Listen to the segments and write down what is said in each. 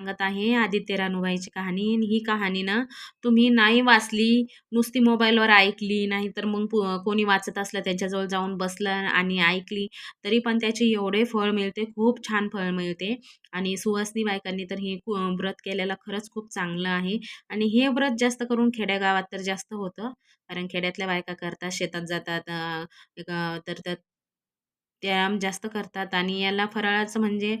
सांगत आहे आदित्य रानूबाईची कहाणी. आणि ही कहाणी ना तुम्ही नाही वाचली नुसती मोबाईलवर ऐकली नाही तर मग पु कोणी वाचत असलं त्यांच्याजवळ जाऊन बसलं आणि ऐकली तरी पण त्याचे एवढे फळ मिळते खूप छान फळ मिळते. आणि सुवासनी बायकांनी तर हे व्रत केलेलं खरंच खूप चांगलं आहे. आणि हे व्रत जास्त करून खेड्यागावात तर जास्त होतं कारण खेड्यातल्या बायका करतात शेतात जातात तर त्यात व्यायाम जास्त करतात आणि याला फराळाचं म्हणजे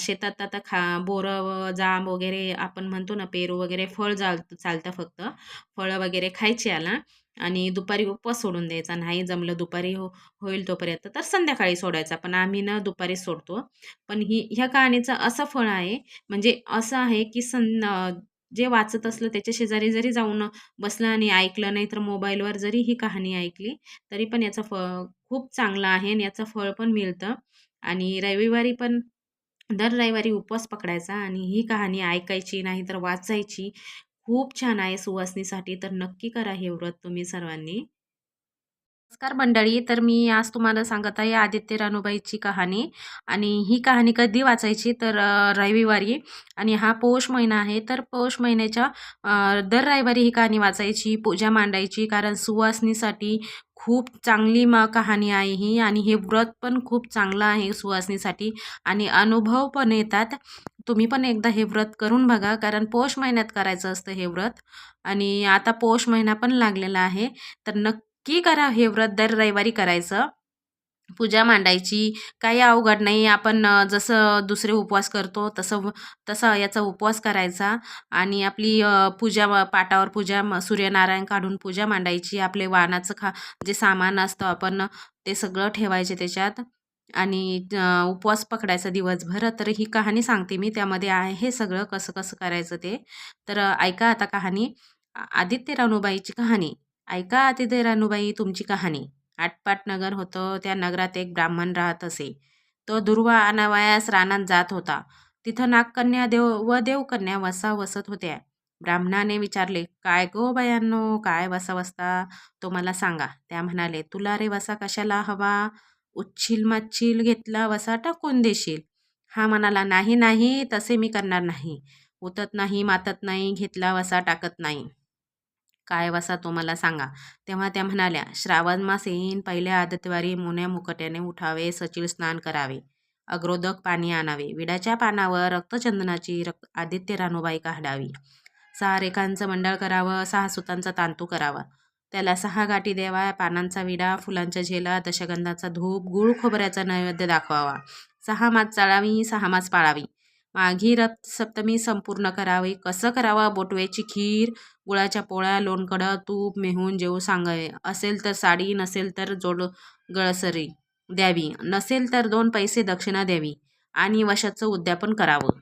शेतात आता खा बोरं जांब वगैरे आपण म्हणतो ना पेरू वगैरे फळ जाल चालतं फक्त. फळं वगैरे खायची याला आणि दुपारी उपवास सोडून द्यायचा. नाही जमलं दुपारी हो होईल तोपर्यंत तर संध्याकाळी सोडायचा. पण आम्ही ना दुपारी सोडतो. पण ही ह्या कहाणीचं असं फळ आहे म्हणजे असं आहे की सं जे वाचत असलं त्याच्या शेजारी जरी जाऊन बसलं आणि ऐकलं नाही तर मोबाईलवर जरी ही कहाणी ऐकली तरी पण याचं फ खूप चांगलं आहे आणि याचं फळ पण मिळतं. आणि रविवारी पण दर रविवारी उपवास पकडायचा आणि ही कहाणी ऐकायची नाही तर वाचायची. खूप छान आहे सुवासनीसाठी तर नक्की करा हे व्रत तुम्ही सर्वांनी. नमस्कार मंडळी तर मी आज तुम्हाला सांगत आहे आदित्य रानूबाईची कहाणी. आणि ही कहाणी कधी वाचायची? तर रविवारी. आणि हा पौष महिना आहे. तर पौष महिन्याच्या दर रविवारी ही कहाणी वाचायची पूजा मांडायची. कारण सुवासनीसाठी खूप चांगली म कहाणी आहे ही. आणि हे व्रत पण खूप चांगलं आहे सुवासनीसाठी. आणि अनुभव पण येतात. तुम्ही पण एकदा हे व्रत करून बघा. कारण पौष महिन्यात करायचं असतं हे व्रत. आणि आता पौष महिना पण लागलेला आहे. तर नक्की की करा हे व्रत दर रविवारी करायचं? पूजा मांडायची. काही अवघड नाही. आपण जसं दुसरे उपवास करतो तसं तसा याचा उपवास करायचा. आणि आपली पूजा व- पाटावर पूजा सूर्यनारायण काढून पूजा मांडायची. आपले वाणाचं खा जे सामान असतं आपण ते सगळं ठेवायचे त्याच्यात. आणि उपवास पकडायचा दिवसभर. तर ही कहाणी सांगते मी. त्यामध्ये आहे हे सगळं कसं कसं करायचं ते. तर ऐका आता कहाणी. आ- आदित्य रानूबाईची कहाणी. ऐका अतिथे रानूबाई तुमची कहाणी. आटपाट नगर होतं त्या नगरात एक ब्राह्मण राहत असे. तो दुर्वा अनावयास रानात जात होता. तिथं नागकन्या देव व देवकन्या वसा वसत होत्या. ब्राह्मणाने विचारले काय गो बायांनो काय वसा वसता तो मला सांगा. त्या म्हणाले तुला रे वसा कशाला हवा? उच्छिल मच्छिल घेतला वसा टाकून देशील. हा म्हणाला नाही नाही तसे मी करणार नाही. उतत नाही मातत नाही घेतला वसा टाकत नाही. काय वसा तो मला सांगा. तेव्हा त्या म्हणाल्या श्रावण मास येईन पहिल्या आदतवारी मुन्या मुकट्याने उठावे सचिल स्नान करावे अग्रोदक पाणी आणावे विड्याच्या पानावर रक्तचंदनाची रक्त आदित्य रानूबाई काढावी. सहा रेखांचं मंडळ करावं सहा सुतांचा तांतू करावा. त्याला सहा गाठी द्यावा पानांचा विडा फुलांच्या झेला दशगंधाचा धूप गुळ खोबऱ्याचा नैवेद्य दाखवावा. सहा मास चाळावी सहा मास पाळावी. माघी रथ सप्तमी संपूर्ण करावी. कसं करावं? बोटवेची खीर गुळाच्या पोळ्या लोणकडं तूप मेहून जेवू सांगावे. असेल तर साडी नसेल तर जोड गळसरी द्यावी. नसेल तर दोन पैसे दक्षिणा द्यावी. आणि वशाचं उद्यापन करावं.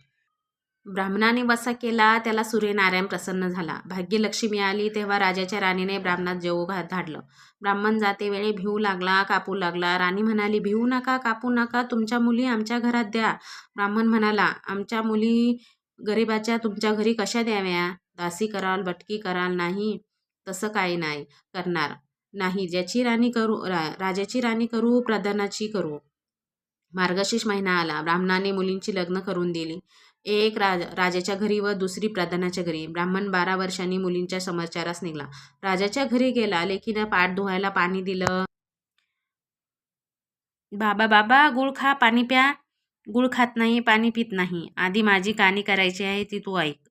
ब्राह्मणाने वसा केला त्याला सूर्यनारायण प्रसन्न झाला. भाग्यलक्ष्मी आली तेव्हा राजाच्या राणीने ब्राह्मणात जेवू घा धाडलं. ब्राह्मण जाते वेळी भिवू लागला कापू लागला. राणी म्हणाली भिवू नका कापू नका. तुमच्या मुली आमच्या घरात द्या. ब्राह्मण म्हणाला आमच्या मुली गरिबाच्या तुमच्या घरी कशा द्याव्या? दासी कराल भटकी कराल नाही तसं काही नाही करणार. नाही ज्याची राणी करू रा राजाची राणी करू प्रधानाची करू. मार्गशीर्ष महिना आला. ब्राह्मणाने मुलींची लग्न करून दिली. एक राज राजाच्या घरी व दुसरी प्रधानाच्या घरी. ब्राह्मण बारा वर्षांनी मुलींच्या समाचारास निघाला. राजाच्या घरी गेला. लेकीनं पाठ धुवायला पाणी दिलं. बाबा बाबा गुळ खा पाणी प्या. गुळ खात नाही पाणी पित नाही. आधी माझी कहाणी करायची आहे ती तू ऐक.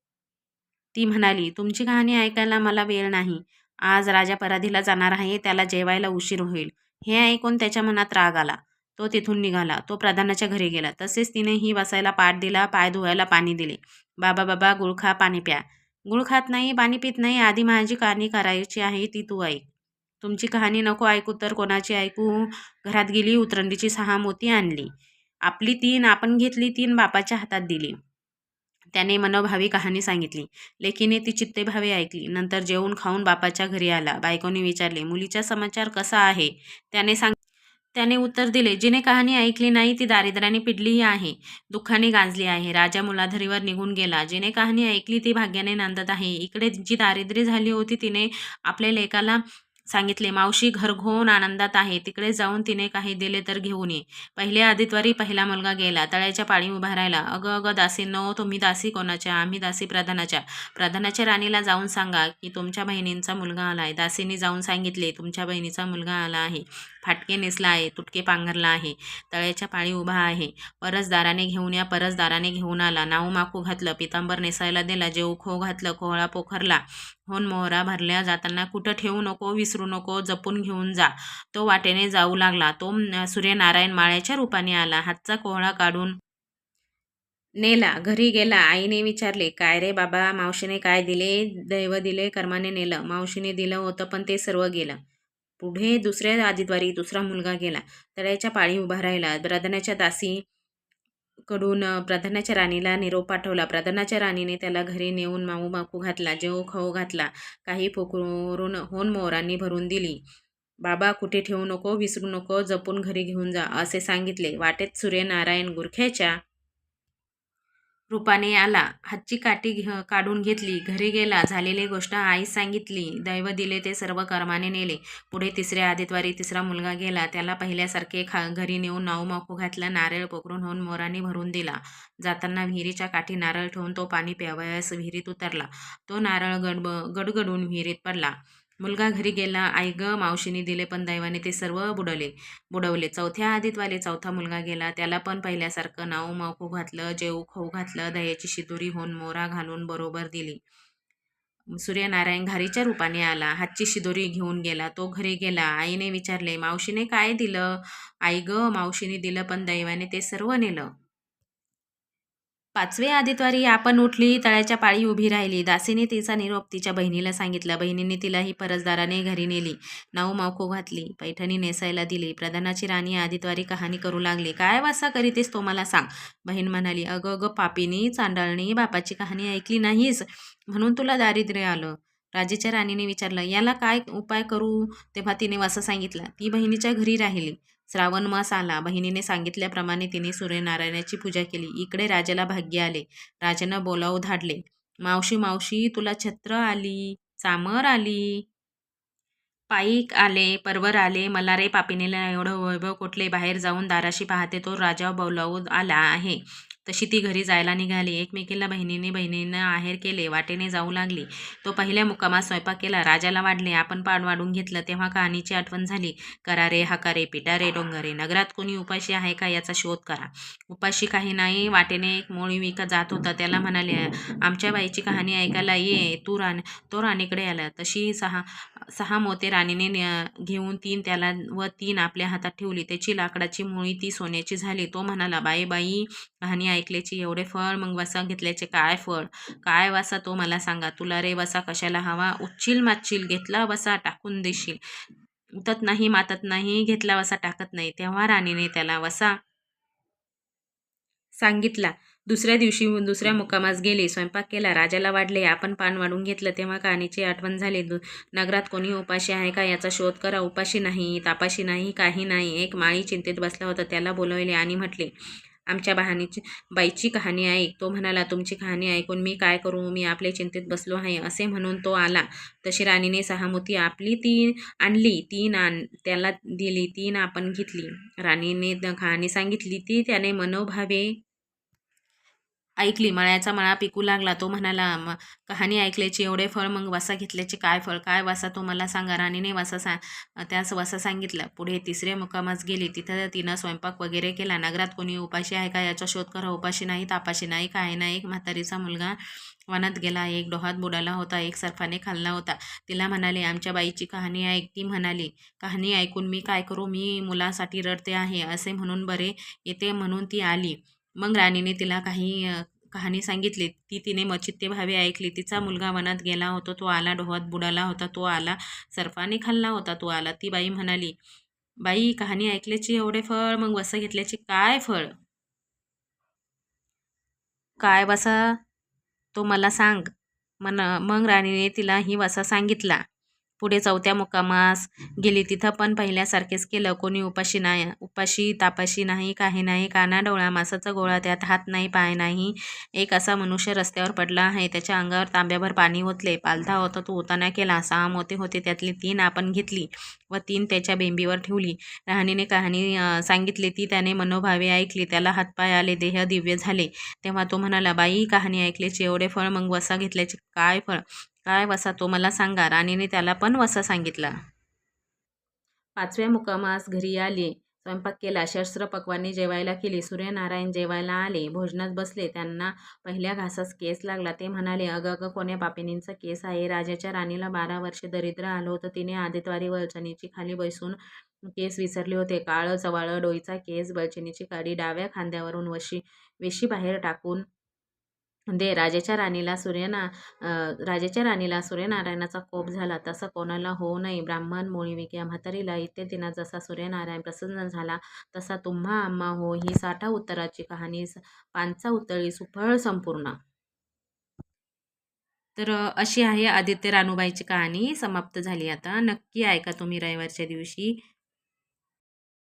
ती म्हणाली तुमची कहाणी ऐकायला मला वेळ नाही. आज राजा पराधीला जाणार आहे त्याला जेवायला उशीर होईल. हे ऐकून त्याच्या मनात राग आला. तो तिथून निघाला. तो प्रधानाच्या घरी गेला. तसेच तिने ही बसायला पाठ दिला पाय धुवायला पाणी दिले. बाबा बाबा गुळ खा पाणी प्या. गुळ खात नाही पाणी पित नाही आधी माझी कहाणी करायची आहे ती तू ऐक. तुमची कहाणी नको ऐकू तर कोणाची ऐकू? घरात गेली उतरंडीची सहा मोती आणली. आपली तीन आपण घेतली तीन बापाच्या हातात दिली. त्याने मनोभावी कहाणी सांगितली. लेकीने ती चित्तेभावे ऐकली. नंतर जेवून खाऊन बापाच्या घरी आला. बायकोने विचारले मुलीचा समाचार कसा आहे? त्याने सांग त्याने उत्तर दिले जिने कहाणी ऐकली नाही ती दारिद्र्याने पिडलीही आहे. दुःखाने गांजली आहे. राजा मुलाधरीवर निघून गेला. जिने कहाणी ऐकली ती भाग्याने नांदत आहे. इकडे जी दारिद्र्य झाली होती तिने आपल्या लेकाला सांगितले मावशी घरघोन आनंदात आहे. तिकडे जाऊन तिने काही दिले तर घेऊन ये. पहिल्या आदित्वारी पहिला मुलगा गेला. तळ्याच्या पाळी उभा राहिला. अगं अगं दासी नो तुम्ही दासी कोणाच्या? आम्ही दासी प्रधानाच्या. प्रधानाच्या राणीला जाऊन सांगा की तुमच्या बहिणींचा मुलगा आला आहे दासीने जाऊन सांगितले तुमच्या बहिणीचा मुलगा आला आहे. फाटके नेसला आहे तुटके पांघरला आहे तळ्याच्या पाळी उभा आहे. परसदाराने घेऊन या परसदाराने घेऊन आला. नाऊ माकू घातलं पितांबर नेसायला दिला जेऊ खो घातलं कोहळा पोखरला. होन मोहरा भरल्या जाताना कुठं ठेवू नको विसरू नको जपून घेऊन जा. तो वाटेने जाऊ लागला. तो सूर्यनारायण माळ्याच्या रूपाने आला. हातचा कोहळा काढून नेला. घरी गेला. आईने विचारले काय रे बाबा मावशीने काय दिले? दैव दिले कर्माने नेलं. मावशीने दिलं होतं पण ते सर्व गेलं. पुढे दुसऱ्या आदिद्वारी दुसरा मुलगा गेला. तळ्याच्या पाळी उभा राहिला. प्राधान्याच्या दासी कडून अ, राणीला निरोप पाठवला. प्राधान्याच्या राणीने त्याला घरी नेऊन माऊ माकू घातला. जेव खाऊ घातला. काही पोकरून होन मोरांनी भरून दिली. बाबा कुठे ठेवू नको? विसरू नको? जपून घरी घेऊन जा असे सांगितले. वाटेत सूर्यनारायण गुरख्याच्या रूपाने आला. हातची काठी घे काढून घेतली. घरी गेला. झालेली गोष्ट आईस सांगितली. दैव दिले ते सर्व कर्माने नेले. पुढे तिसऱ्या आदित्वारी तिसरा मुलगा गेला. त्याला पहिल्यासारखे खा घरी नेऊन नाऊ माकू घातला. नारळ पकडून होऊन मोरांनी भरून दिला. जाताना विहिरीच्या काठी नारळ ठेवून तो पाणी प्यावयास विहिरीत उतरला. तो नारळ गडब गडगडून विहिरीत पडला. मुलगा घरी गेला आई ग मावशीने दिले पण दैवाने ते सर्व बुडवले. बुडवले. चौथ्या आदितवाले चौथा मुलगा गेला त्याला पण पहिल्यासारखं नाऊ माकू घातलं जेऊ खाऊ घातलं दह्याची शिदुरी होऊन मोरा घालून बरोबर दिली. सूर्यनारायण घारीच्या रूपाने आला. हातची शिदोरी घेऊन गेला. तो घरी गेला. आईने विचारले मावशीने काय दिलं? आई ग मावशीने दिलं पण दैवाने ते सर्व नेलं. पाचवे आदित्वारी आपण उठली तळ्याच्या पाळी उभी राहिली. दासीने तिचा निरोप तिच्या बहिणीला सांगितला. बहिणीने तिलाही परसदाराने घरी नेली. नाऊ मावको घातली. पैठणी नेसायला दिली. प्रधानाची राणी आदित्वारी कहाणी करू लागली. काय वासा करीतेस तो मला सांग. बहीण म्हणाली अगं अगं पापीनी चांडाळणी बापाची कहाणी ऐकली नाहीस. म्हणून तुला दारिद्र्य आलं. राजेच्या राणीने विचारलं याला काय उपाय करू? तेव्हा तिने वासा सांगितला ती बहिणीच्या घरी राहिली. श्रावण मास आला बहिणीने सांगितल्याप्रमाणे तिने सूर्यनारायणाची पूजा केली. इकडे राजाला भाग्य आले. राजानं बोलावू धाडले. मावशी मावशी तुला छत्र आली चामर आली पाईक आले परवर आले. मला रे पापिनीला एवढं वैभव कुठले? बाहेर जाऊन दाराशी पाहते तो राजा बोलावून आला आहे. तशी ती घरी जायला निघाली. एकमेकीला बहिणीने बहिणीनं आहेर केले वाटेने जाऊ लागली. तो पहिल्या मुक्कामात स्वयंपाक केला. राजाला वाढले. आपण पाण वाढून घेतलं तेव्हा कहाणीची आठवण झाली. करा रे हकारे पिटारे डोंगरे नगरात कोणी उपाशी आहे का याचा शोध करा. उपाशी काही नाही. वाटेने एक मोळी विकत जात होता. त्याला म्हणाले आमच्या बाईची कहाणी ऐकायला ये. तू राणी तो राणीकडे आला. तशी सहा सहा मोते राणीने घेऊन तीन त्याला व तीन आपल्या हातात ठेवली. त्याची लाकडाची मुळी ती सोन्याची झाली. तो म्हणाला बाई बाई कहाणी ऐकल्याची एवढे फळ मग वसा घेतल्याचे काय फळ? काय वसा तो मला सांगा. तुला रे वसा कशाला हवा? उच्चील माचील घेतला वसा टाकून देशील. उतत नाही मातत नाही घेतला वसा टाकत नाही. तेव्हा राणीने त्याला वसा सांगितला. दुसऱ्या दिवशी दुसऱ्या मुक्कामास गेले. स्वयंपाक केला. राजाला वाढले. आपण पान वाढून घेतलं. तेव्हा कहाणीची आठवण झाली. नगरात कोणी उपाशी आहे का? याचा शोध करा. उपाशी नाही तापाशी नाही काही नाही. एक माळी चिंतेत बसला होता. त्याला बोलवले आणि म्हटले आमच्या बहाणीची बाईची कहाणी ऐक तो म्हणाला तुमची कहाणी ऐकून मी काय करू? मी आपले चिंतेत बसलो आहे. असे म्हणून तो आला. तशी राणीने सहामुती आपली ती आणली. तीन आण त्याला दिली. तीन आपण घेतली. राणीने द- कहाणी सांगितली. ती त्याने मनोभावे ऐकली मळ्याचा मळा पिकू लागला. तो म्हणाला "म- कहाणी ऐकल्याची एवढे फळ मग वासा घेतल्याचे काय फळ? काय वासा तो मला सांगा. राणीने वासा सा त्यास वासा सांगितला. पुढे तिसऱ्या मुकामास गेली. तिथं तिनं स्वयंपाक वगैरे केला. नगरात कोणी उपाशी आहे का? याचा शोध करा. उपाशी नाही तापाशी नाही काय नाही. एक म्हातारीचा मुलगा वनात गेला. एक डोहात बुडाला होता. एक सर्फाने खाल्ला होता. तिला म्हणाले आमच्या बाईची कहाणी ऐक. ती म्हणाली कहाणी ऐकून मी काय करू? मी मुलासाठी रडते आहे. असे म्हणून बरे येते म्हणून ती आली. मग राणीने तिला काही कहाणी सांगितली. ती तिने मचित्ते भावे ऐकली. तिचा मुलगा वनात गेला होता. तो आला डोहात बुडाला होता. तो आला सर्पाने खाल्ला होता. तो आला. ती बाई म्हणाली बाई कहाणी ऐकल्याची एवढे फळ मग वसा घेतल्याची काय फळ? काय वसा? तो मला सांग. मन मग राणीने तिला ही वसा सांगितला. पुढे चौथ्या मुक्कामास. गेली तिथं पण पहिल्यासारखेच केलं. कोणी उपाशी नाही उपाशी तापाशी नाही काही नाही. काना डोळा मासाचा गोळा त्यात हात नाही पाय नाही. एक असा मनुष्य रस्त्यावर पडला आहे. त्याच्या अंगावर तांब्याभर पाणी ओतले. पालथा होता तो ओताना केला. सहा मोते होते त्यातली तीन आपण घेतली व तीन त्याच्या बेंबीवर ठेवली. राहणीने कहाणी सांगितली. ती त्याने मनोभावे ऐकली. त्याला हातपाय आले देह दिव्य झाले. तेव्हा तो म्हणाला बाई कहाणी ऐकल्याची एवढे फळ मग वसा घेतल्याचे काय फळ? काय वसा तो मला सांगा. राणीने त्याला पण वसा सांगितला. पाचव्या मुकामास घरी आले. स्वयंपाक केला. शस्त्र पक्वानी जेवायला केली. सूर्यनारायण जेवायला आले. भोजनात बसले. त्यांना पहिल्या घासास केस लागला. ते म्हणाले अगं अगं कोण्या पापिनींचा केस आहे? राजाच्या राणीला बारा वर्षे दरिद्र आलं होतं. तिने आदितवारी वळचणीची खाली बसून केस विसरले होते. काळं चवाळं डोईचा केस बळचिनीची काडी डाव्या खांद्यावरून वशी वेशी बाहेर टाकून दे राजाच्या राणीला सूर्यना राजाच्या राणीला सूर्यनारायणाचा कोप झाला. तसा कोणाला होऊ नये. ब्राह्मण मोळीविक्या म्हातारीला इत्यादींना जसा सूर्यनारायण प्रसन्न झाला तसा तुम्हा आम्हा हो. ही साठा उत्तराची कहाणी स- पांचा उत्तरी सुफळ संपूर्ण. तर अशी आहे आदित्य रानूबाईची कहाणी. समाप्त झाली आता. नक्की ऐका तुम्ही रविवारच्या दिवशी.